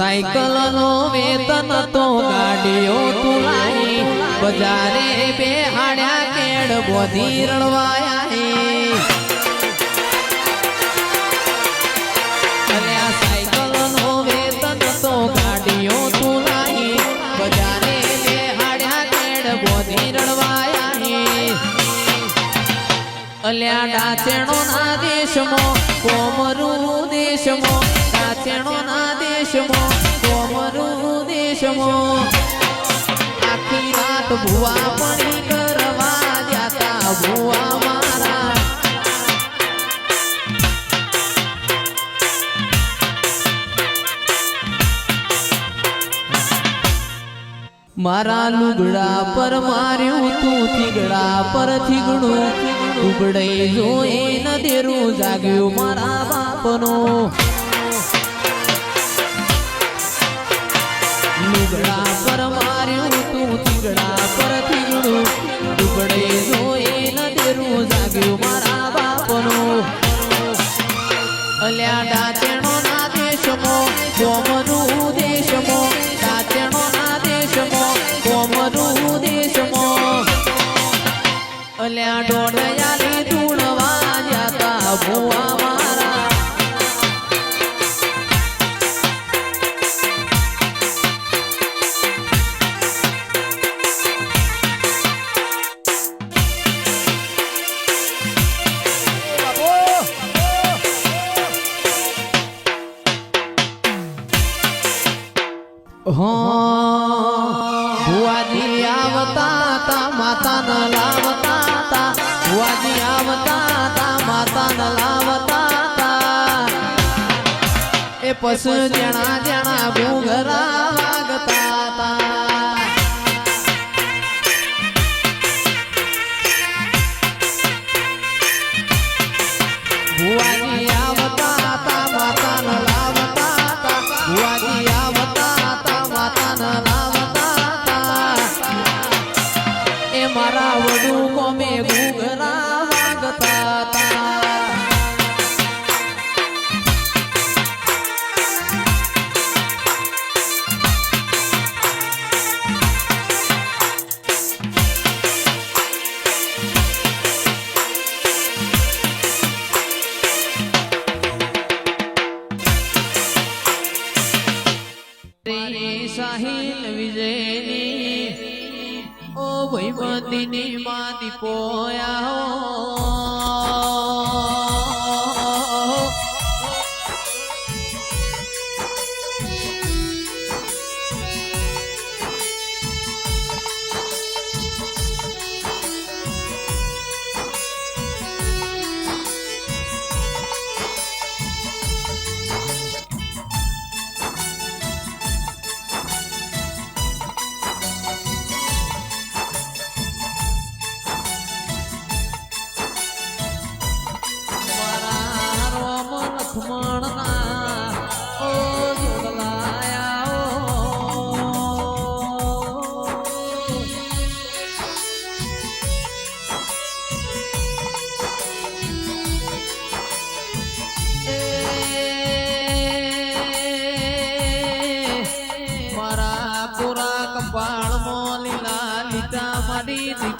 Cycle નો વેતન તો ગાડીઓ તુલાઈ બજારે બે હાડ્યા કેડ બોધી રણવાયા અલ્યા ડાચેણો ના દેશમો, કોમરું દેશમો, ડાચેણો ના દેશમો. કેશવો આખી રાત ભુવા પણ કરવા જાતા ભુવા મારા. લુગડા પર માર્યું તું થીગડા પર થીગડું ઉગડે જોઈ ન દેરું જાગ્યું મારા બાપનું. Oh, wow. પસ જણા જણા ભૂંગરા.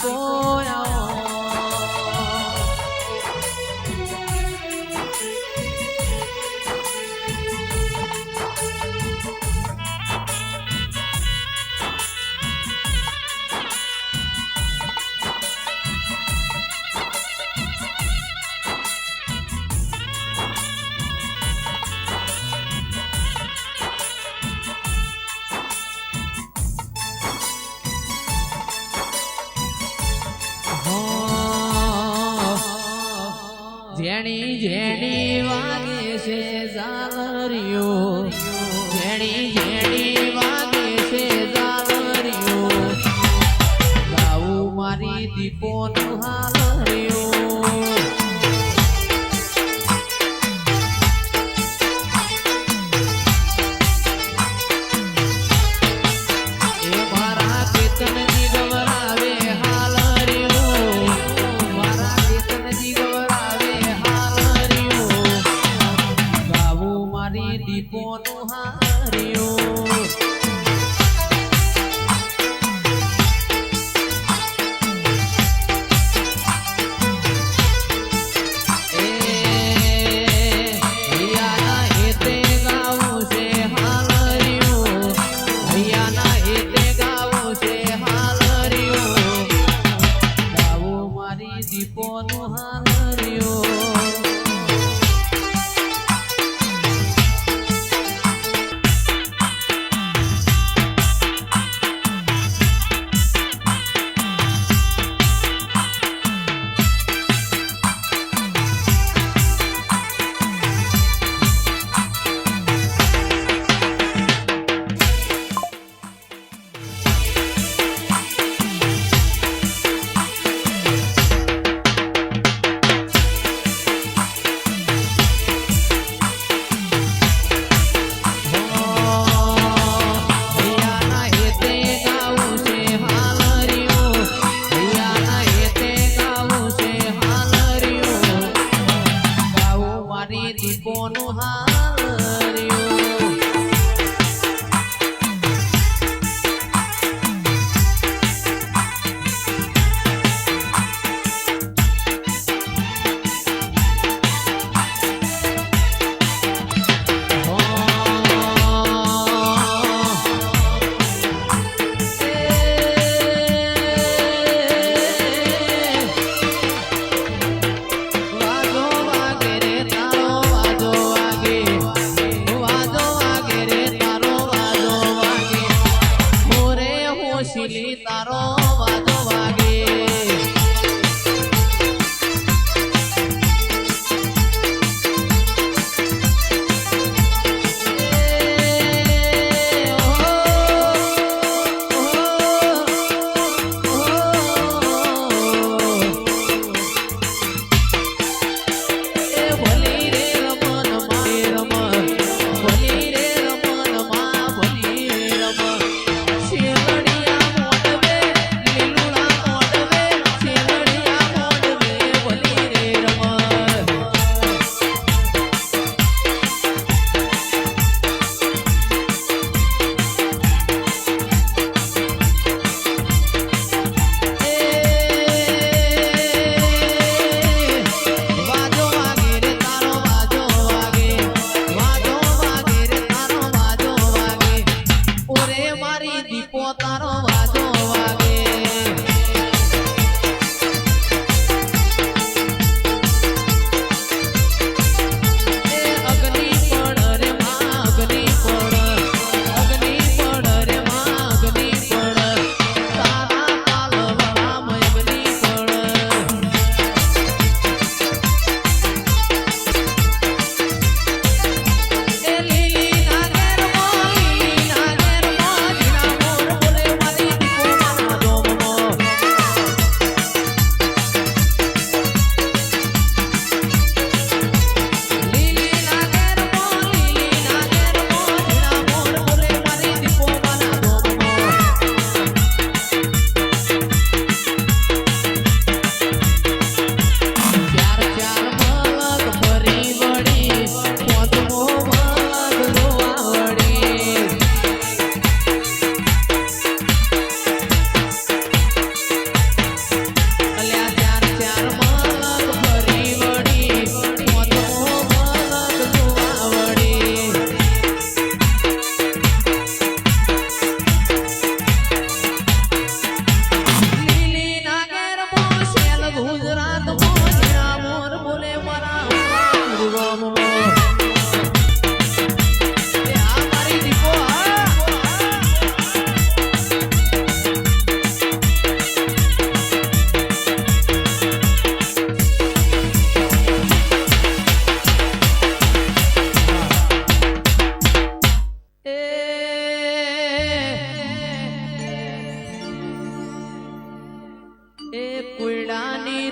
不要。જેણી જેણી વાગે છે સાગરિયો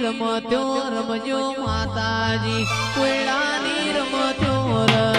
રમતો રમજો માતાજી. કોયડાની રમતો રમ